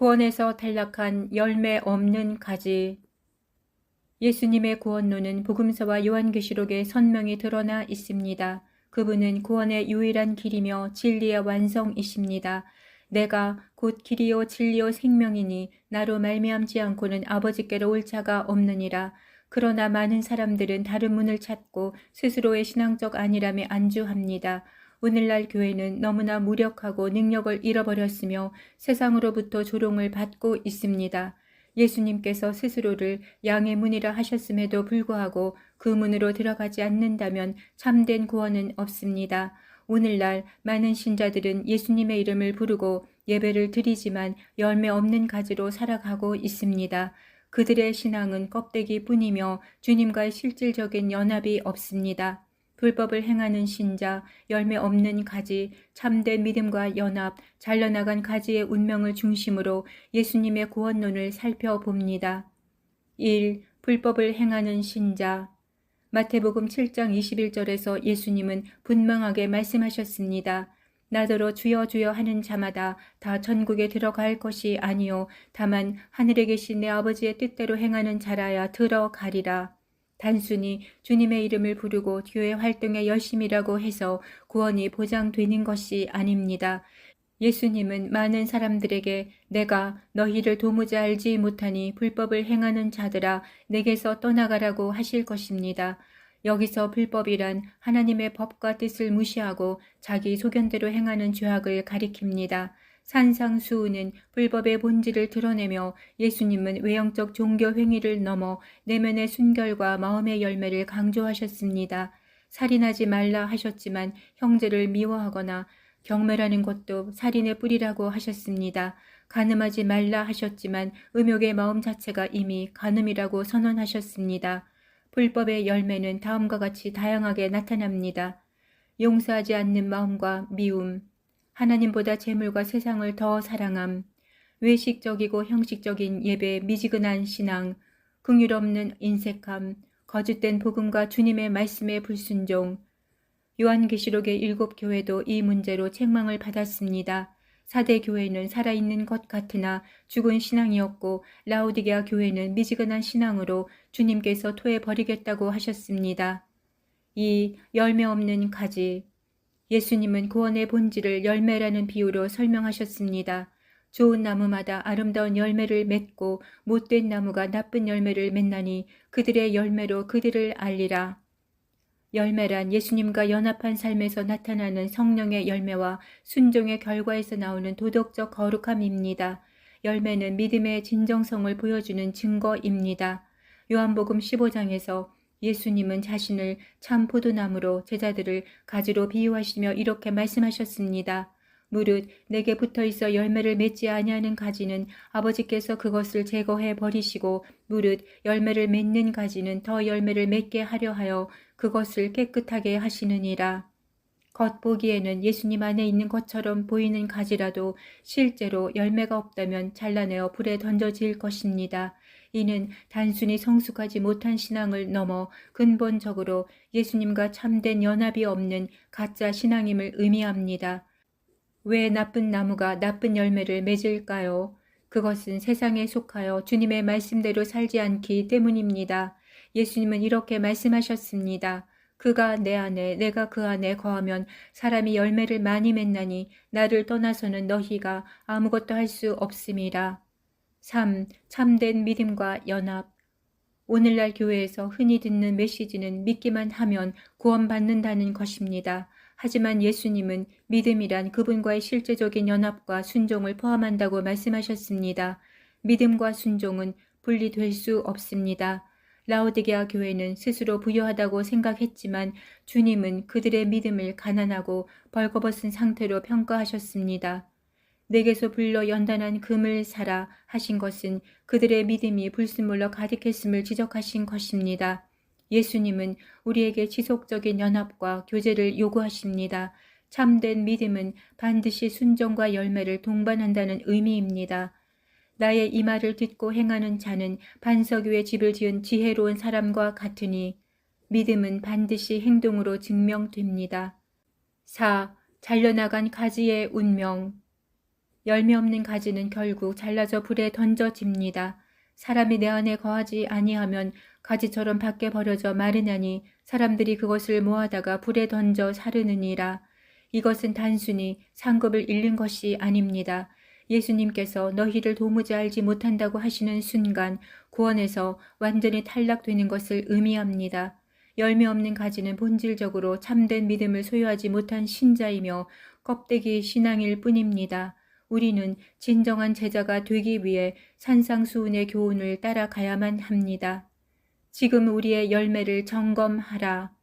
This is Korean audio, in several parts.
구원에서 탈락한 열매 없는 가지. 예수님의 구원론은 복음서와 요한계시록에 선명히 드러나 있습니다. 그분은 구원의 유일한 길이며 진리의 완성이십니다. 내가 곧 길이요 진리요 생명이니 나로 말미암지 않고는 아버지께로 올 자가 없느니라. 그러나 많은 사람들은 다른 문을 찾고 스스로의 신앙적 안일함에 안주합니다. 오늘날 교회는 너무나 무력하고 능력을 잃어버렸으며 세상으로부터 조롱을 받고 있습니다. 예수님께서 스스로를 양의 문이라 하셨음에도 불구하고 그 문으로 들어가지 않는다면 참된 구원은 없습니다. 오늘날 많은 신자들은 예수님의 이름을 부르고 예배를 드리지만 열매 없는 가지로 살아가고 있습니다. 그들의 신앙은 껍데기 뿐이며 주님과의 실질적인 연합이 없습니다. 불법을 행하는 신자, 열매 없는 가지, 참된 믿음과 연합, 잘려나간 가지의 운명을 중심으로 예수님의 구원론을 살펴봅니다. 1. 불법을 행하는 신자 마태복음 7장 21절에서 예수님은 분명하게 말씀하셨습니다. 나더러 주여 주여 하는 자마다 다 천국에 들어갈 것이 아니요 다만 하늘에 계신 내 아버지의 뜻대로 행하는 자라야 들어가리라. 단순히 주님의 이름을 부르고 교회 활동에 열심이라고 해서 구원이 보장되는 것이 아닙니다. 예수님은 많은 사람들에게 내가 너희를 도무지 알지 못하니 불법을 행하는 자들아 내게서 떠나가라고 하실 것입니다. 여기서 불법이란 하나님의 법과 뜻을 무시하고 자기 소견대로 행하는 죄악을 가리킵니다. 산상수훈은 불법의 본질을 드러내며 예수님은 외형적 종교 행위를 넘어 내면의 순결과 마음의 열매를 강조하셨습니다. 살인하지 말라 하셨지만 형제를 미워하거나 경매라는 것도 살인의 뿌리라고 하셨습니다. 가늠하지 말라 하셨지만 음욕의 마음 자체가 이미 간음이라고 선언하셨습니다. 불법의 열매는 다음과 같이 다양하게 나타납니다. 용서하지 않는 마음과 미움, 하나님보다 재물과 세상을 더 사랑함, 외식적이고 형식적인 예배, 미지근한 신앙, 긍휼 없는 인색함, 거짓된 복음과 주님의 말씀의 불순종, 요한계시록의 일곱 교회도 이 문제로 책망을 받았습니다. 사대 교회는 살아있는 것 같으나 죽은 신앙이었고 라우디게아 교회는 미지근한 신앙으로 주님께서 토해 버리겠다고 하셨습니다. 이 열매 없는 가지 예수님은 구원의 본질을 열매라는 비유로 설명하셨습니다. 좋은 나무마다 아름다운 열매를 맺고 못된 나무가 나쁜 열매를 맺나니 그들의 열매로 그들을 알리라. 열매란 예수님과 연합한 삶에서 나타나는 성령의 열매와 순종의 결과에서 나오는 도덕적 거룩함입니다. 열매는 믿음의 진정성을 보여주는 증거입니다. 요한복음 15장에서 예수님은 자신을 참 포도나무로 제자들을 가지로 비유하시며 이렇게 말씀하셨습니다. 무릇 내게 붙어 있어 열매를 맺지 아니하는 가지는 아버지께서 그것을 제거해 버리시고 무릇 열매를 맺는 가지는 더 열매를 맺게 하려 하여 그것을 깨끗하게 하시느니라. 겉보기에는 예수님 안에 있는 것처럼 보이는 가지라도 실제로 열매가 없다면 잘라내어 불에 던져질 것입니다. 이는 단순히 성숙하지 못한 신앙을 넘어 근본적으로 예수님과 참된 연합이 없는 가짜 신앙임을 의미합니다. 왜 나쁜 나무가 나쁜 열매를 맺을까요? 그것은 세상에 속하여 주님의 말씀대로 살지 않기 때문입니다. 예수님은 이렇게 말씀하셨습니다. 그가 내 안에 내가 그 안에 거하면 사람이 열매를 많이 맺나니 나를 떠나서는 너희가 아무것도 할 수 없음이라. 3. 참된 믿음과 연합 오늘날 교회에서 흔히 듣는 메시지는 믿기만 하면 구원받는다는 것입니다. 하지만 예수님은 믿음이란 그분과의 실제적인 연합과 순종을 포함한다고 말씀하셨습니다. 믿음과 순종은 분리될 수 없습니다. 라오디게아 교회는 스스로 부유하다고 생각했지만 주님은 그들의 믿음을 가난하고 벌거벗은 상태로 평가하셨습니다. 내게서 불러 연단한 금을 사라 하신 것은 그들의 믿음이 불순물로 가득했음을 지적하신 것입니다. 예수님은 우리에게 지속적인 연합과 교제를 요구하십니다. 참된 믿음은 반드시 순종과 열매를 동반한다는 의미입니다. 나의 이 말을 듣고 행하는 자는 반석 위에 집을 지은 지혜로운 사람과 같으니 믿음은 반드시 행동으로 증명됩니다. 4. 잘려나간 가지의 운명 열매 없는 가지는 결국 잘라져 불에 던져집니다. 사람이 내 안에 거하지 아니하면 가지처럼 밖에 버려져 마르나니 사람들이 그것을 모아다가 불에 던져 사르느니라. 이것은 단순히 상급을 잃는 것이 아닙니다. 예수님께서 너희를 도무지 알지 못한다고 하시는 순간 구원에서 완전히 탈락되는 것을 의미합니다. 열매 없는 가지는 본질적으로 참된 믿음을 소유하지 못한 신자이며 껍데기 신앙일 뿐입니다. 우리는 진정한 제자가 되기 위해 산상수훈의 교훈을 따라가야만 합니다. 지금 우리의 열매를 점검하라.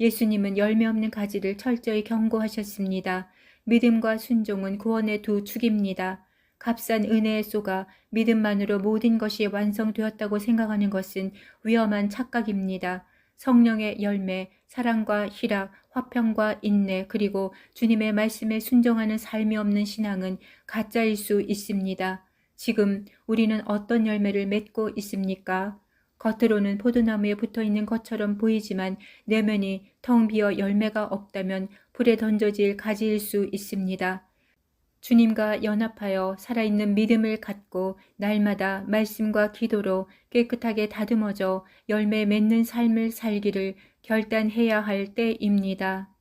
예수님은 열매 없는 가지를 철저히 경고하셨습니다. 믿음과 순종은 구원의 두 축입니다. 값싼 은혜에 쏘가 믿음만으로 모든 것이 완성되었다고 생각하는 것은 위험한 착각입니다. 성령의 열매, 사랑과 희락, 화평과 인내, 그리고 주님의 말씀에 순종하는 삶이 없는 신앙은 가짜일 수 있습니다. 지금 우리는 어떤 열매를 맺고 있습니까? 겉으로는 포도나무에 붙어 있는 것처럼 보이지만 내면이 텅 비어 열매가 없다면 불에 던져질 가지일 수 있습니다. 주님과 연합하여 살아있는 믿음을 갖고 날마다 말씀과 기도로 깨끗하게 다듬어져 열매 맺는 삶을 살기를 결단해야 할 때입니다.